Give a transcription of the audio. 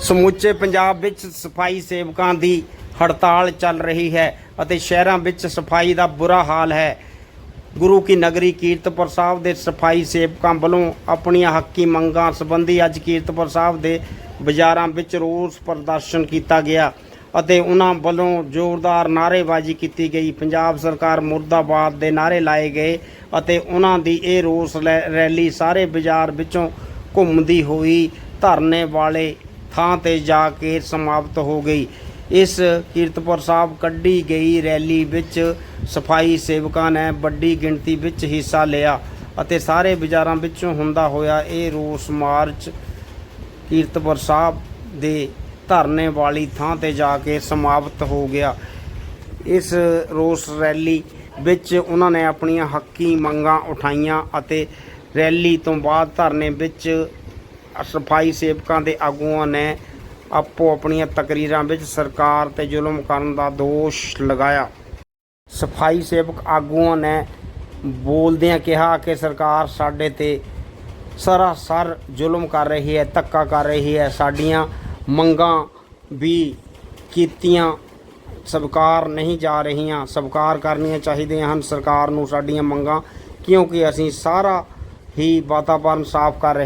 ਸਮੁੱਚੇ ਪੰਜਾਬ ਵਿੱਚ ਸਫ਼ਾਈ ਸੇਵਕਾਂ ਦੀ ਹੜਤਾਲ ਚੱਲ ਰਹੀ ਹੈ ਅਤੇ ਸ਼ਹਿਰਾਂ ਵਿੱਚ ਸਫ਼ਾਈ ਦਾ ਬੁਰਾ ਹਾਲ ਹੈ। ਗੁਰੂ ਕੀ ਨਗਰੀ ਕੀਰਤਪੁਰ ਸਾਹਿਬ ਦੇ ਸਫ਼ਾਈ ਸੇਵਕਾਂ ਵੱਲੋਂ ਆਪਣੀਆਂ ਹੱਕੀ ਮੰਗਾਂ ਸੰਬੰਧੀ ਅੱਜ ਕੀਰਤਪੁਰ ਸਾਹਿਬ ਦੇ ਬਾਜ਼ਾਰਾਂ ਵਿੱਚ ਰੋਸ ਪ੍ਰਦਰਸ਼ਨ ਕੀਤਾ ਗਿਆ ਅਤੇ ਉਹਨਾਂ ਵੱਲੋਂ ਜ਼ੋਰਦਾਰ ਨਾਅਰੇਬਾਜ਼ੀ ਕੀਤੀ ਗਈ। ਪੰਜਾਬ ਸਰਕਾਰ ਮੁਰਦਾਬਾਦ ਦੇ ਨਾਅਰੇ ਲਾਏ ਗਏ ਅਤੇ ਉਹਨਾਂ ਦੀ ਇਹ ਰੋਸ ਰੈ- ਰੈਲੀ ਸਾਰੇ ਬਾਜ਼ਾਰ ਵਿੱਚੋਂ ਘੁੰਮਦੀ ਹੋਈ ਧਰਨੇ ਵਾਲੇ ਥਾਂ ਤੇ ਜਾ ਕੇ ਸਮਾਪਤ ਹੋ ਗਈ। ਇਸ ਕੀਰਤਪੁਰ ਸਾਹਿਬ ਕੱਢੀ ਗਈ ਰੈਲੀ ਵਿੱਚ ਸਫ਼ਾਈ ਸੇਵਕਾਂ ਨੇ ਵੱਡੀ ਗਿਣਤੀ ਵਿੱਚ ਹਿੱਸਾ ਲਿਆ ਅਤੇ ਸਾਰੇ ਬਾਜ਼ਾਰਾਂ ਵਿੱਚੋਂ ਹੁੰਦਾ ਹੋਇਆ ਇਹ ਰੋਸ ਮਾਰਚ ਕੀਰਤਪੁਰ ਸਾਹਿਬ ਦੇ ਧਰਨੇ ਵਾਲੀ ਥਾਂ ਤੇ ਜਾ ਕੇ ਸਮਾਪਤ ਹੋ ਗਿਆ। ਇਸ ਰੋਸ ਰੈਲੀ ਵਿੱਚ ਉਹਨਾਂ ਨੇ ਆਪਣੀਆਂ ਹੱਕੀ ਮੰਗਾਂ ਉਠਾਈਆਂ ਅਤੇ ਰੈਲੀ ਤੋਂ ਬਾਅਦ ਧਰਨੇ ਵਿੱਚ ਸਫ਼ਾਈ ਸੇਵਕਾਂ ਦੇ ਆਗੂਆਂ ਨੇ ਆਪੋ ਆਪਣੀਆਂ ਤਕਰੀਰਾਂ ਵਿੱਚ ਸਰਕਾਰ ਤੇ ਜ਼ੁਲਮ ਕਰਨ ਦਾ ਦੋਸ਼ ਲਗਾਇਆ। ਸਫ਼ਾਈ ਸੇਵਕ ਆਗੂਆਂ ਨੇ ਬੋਲਦਿਆਂ ਕਿਹਾ ਕਿ ਸਰਕਾਰ ਸਾਡੇ ਤੇ ਸਰਾਸਰ ਜ਼ੁਲਮ ਕਰ ਰਹੀ ਹੈ, ਧੱਕਾ ਕਰ ਰਹੀ ਹੈ। ਸਾਡੀਆਂ ਮੰਗਾਂ ਵੀ ਕੀਤੀਆਂ, ਸਵੀਕਾਰ ਨਹੀਂ ਜਾ ਰਹੀਆਂ, ਸਵੀਕਾਰ ਕਰਨੀਆਂ ਚਾਹੀਦੀਆਂ ਹਨ। ਸਰਕਾਰ ਨੂੰ ਸਾਡੀਆਂ ਮੰਗਾਂ ਕਿਉਂਕਿ ਅਸੀਂ ਸਾਰਾ ਹੀ ਵਾਤਾਵਰਨ ਸਾਫ਼ ਕਰ ਰਹੇ